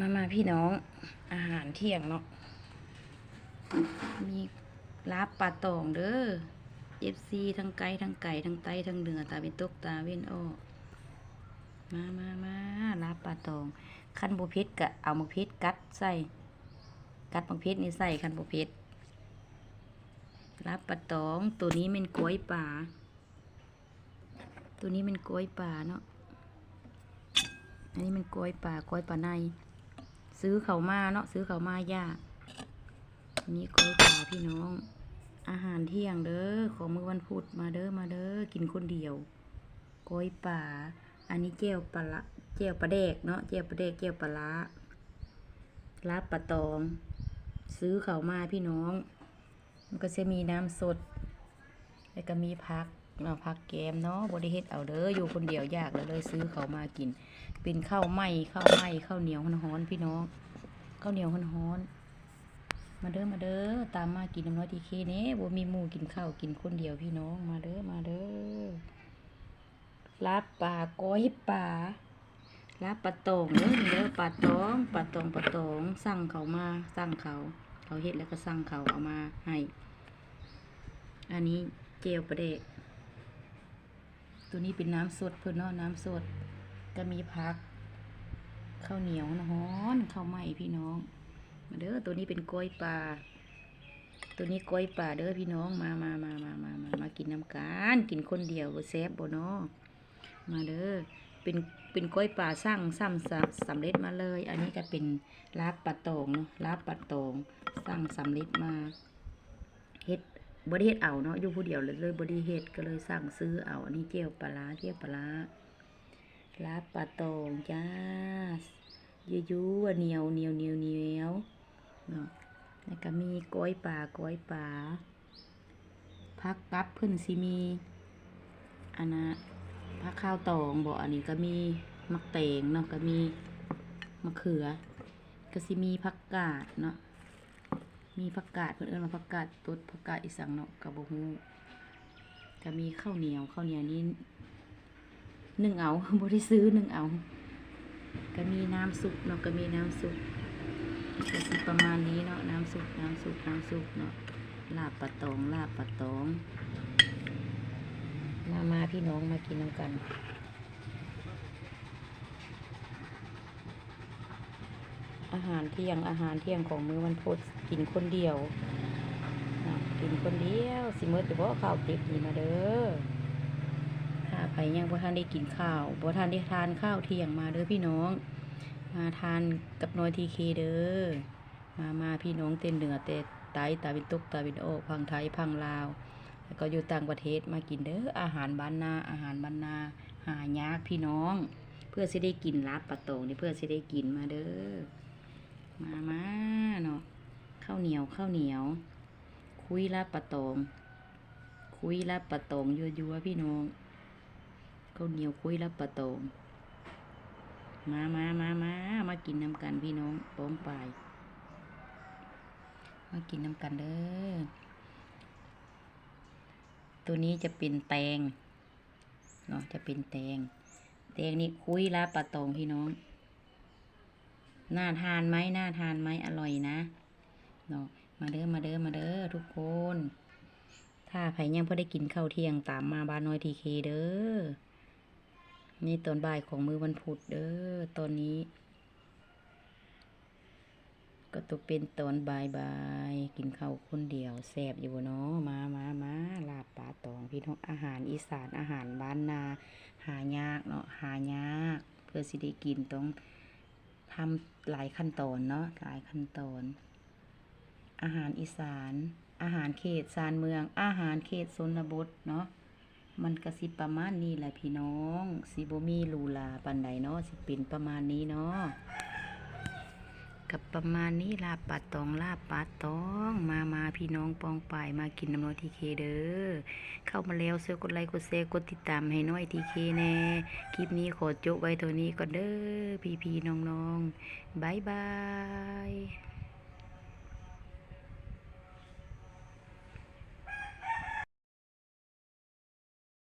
มามาพี่น้องอาหารเที่ยงเนาะ มีลาบปลาตองเด้อ FC ทั้งไก่ทั้งไก่ทั้งไตทั้งเนื้อตาเป็นตกตาเว้นออมามามาลาบปลาตองคันบุพิษกะเอามะพิษกัดใส่ กัดมะพิษนี่ใส่คันบุพิษลาบปลาตองตัวนี้เป็นกล้วยป่าตัวนี้เป็นกล้วยป่าเนาะอันนี้มันกล้วยป่ากล้วยป่าใน ซื้อเขามาเนาะซื้อเขามายากนี่กล้วยป่าพี่น้อง อาหารเที่ยงเด้อของมือวันพุธมาเด้อมาเด้อกินคนเดียวกล้วยป่าอันนี้เจียวปลาละเจียวปลาแดกเนาะเจียวปลาแดกเจียวปลาละลาบปลาตอง ซื้อเขามาพี่น้อง มันก็จะมีน้ำสด แล้วก็มีพัก เนาพักแกมเนาะบริเฮ็ดเอาเด้ออยู่คนเดียวยากเลยเลยซื้อเขามากิน เป็นข้าวไหม้ข้าวไหม้ข้าวเหนียวฮ้อนพี่น้องข้าวเหนียวฮ้อนมาเด้อมาเด้อตามมากินน้ำน้อยทีเคเน่บมีหมูกินข้าวกินคนเดียวพี่น้องมาเด้อมาเด้อลาบป่าก้อยป่าลาบปลาตองเด้อเด้อปลาตองปลาตองปลาตองสั่งเขามาสั่งเขาเขาเฮ็ดแล้วก็สั่งเขาเอามาให้ อันนี้เจลประเดก ตัวนี้เป็นน้ำสดเพื่อนเนาะน้ำสด ก็มีพักข้าวเหนียวนะฮ้อนข้าวไหมพี่น้อง มาเด้อตัวนี้เป็นกล้วยปลาตัวนี้กล้วยปลาเด้อพี่น้องมามามามามามามากินน้ำกันกินคนเดียวบ่แซ่บบ่เนาะมาเด้อเป็นเป็นกล้วยปลาสร้างซ้ำสำสำเร็จมาเลย อันนี้ก็เป็นลาบปลาตองเนาะลาบปลาตองสร้างสำเร็จมาเฮ็ด บริเฮ็ดเอาเนาะอยู่ผู้เดียวเลยเลยบริเฮ็ดก็เลยสั่งซื้อเอาอันนี้เจียวปลาเจียวปลาลาปลาตองจ้ายูยูว่าเหนียวเหนียวเหนียวเหนียวเนาะแล้วก็มีก้อยป่าก้อยป่าพักกับเพิ่นสิมีอันนะพักข้าวตองบอกอันนี้ก็มีมักแตงเนาะก็มีมะเขือก็สิมีผักกาดเนาะ มีผักกาดเพิ่นเอิ้นว่าผักกาดตุดผักกาดอีสังเนาะก็บ่ฮู้ก็มีข้าวเหนียวข้าวเหนียวนี้หนึ่งเอาบได้ซื้อหนึ่งเอา ก็มีน้ำซุปเนาะก็มีน้ำซุปก็สิประมาณนี้เนาะน้ำซุปน้ำซุปน้ำซุปเนาะลาบปลาตองลาบปลาตอง มามาพี่น้องมากินน้ำกัน อาหารเที่ยงอาหารเที่ยงของมื้อวันพุธกินคนเดียวกินคนเดียวสิมื้อแต่บ่ข้าวติบนี่มาเด้อถ้าไผยังบ่ทันได้กินข้าวบ่ทันได้ทานข้าวเที่ยงมาเด้อพี่น้อง มาทานกับน้อยทีเคเด้อมามาพี่น้องเต้นเหนือเตะไตตาเป็นตุกตาเป็นโอพังไทยพังลาวแล้วก็อยู่ต่างประเทศมากินเด้ออาหารบ้านนาอาหารบ้านนา หายากพี่น้อง เพื่อสิได้กินลาบปลาตงนี่เพื่อสิได้กินมาเด้อ มามาเนาะข้าวเหนียวข้าวเหนียว คุยลาบปลาตอง คุยลาบปลาตองยัวๆพี่น้องข้าวเหนียวคุยล้วปลาโตงมามามามามากินน้ำกันพี่น้องป้องปลายมากินน้ำกันเด้อตัวนี้จะเป็นแตงเนาะจะเป็นแตงแตงนี่คุยละปลาตองพี่น้อง น่าทานไหมน่าทานไหมอร่อยนะเนาะมาเด้อมาเด้อมาเด้อทุกคน ถ้าไผยังพอได้กินข้าวเที่ยงตามมาบ้านน้อยทีเคเด้อนี่ตอนบ่ายของมือวันพุธเด้อตอนนี้ ก็ตกเป็นตอนบ่ายบายกินข้าวคนเดียวแสบอยู่เนาะมามามาลาบปลาตองพี่น้องอาหารอีสานอาหารบ้านนา หายากเนาะหายาก เพื่อสิได้กินต้อง ทำหลายขั้นตอนเนาะหลายขั้นตอน อาหารอีสาน อาหารเขตซานเมือง อาหารเขตชนบทเนาะมันกระสิประมาณนี้แหละพี่น้องสิบมีลูลาปันไดเนาะสิเป็นประมาณนี้เนาะ กับประมาณนี้ลาบปลาตองลาบปลาตอง มามาพี่น้องปองป่ายมากินน้ำน้อยทีเคเด้อเข้ามาแล้วเซลกดไลค์กดแชร์กดติดตามให้น้อยทีเคแน่คลิปนี้ขอจบไว้เท่านี้ก็เด้อพี่พี่น้องๆบายบาย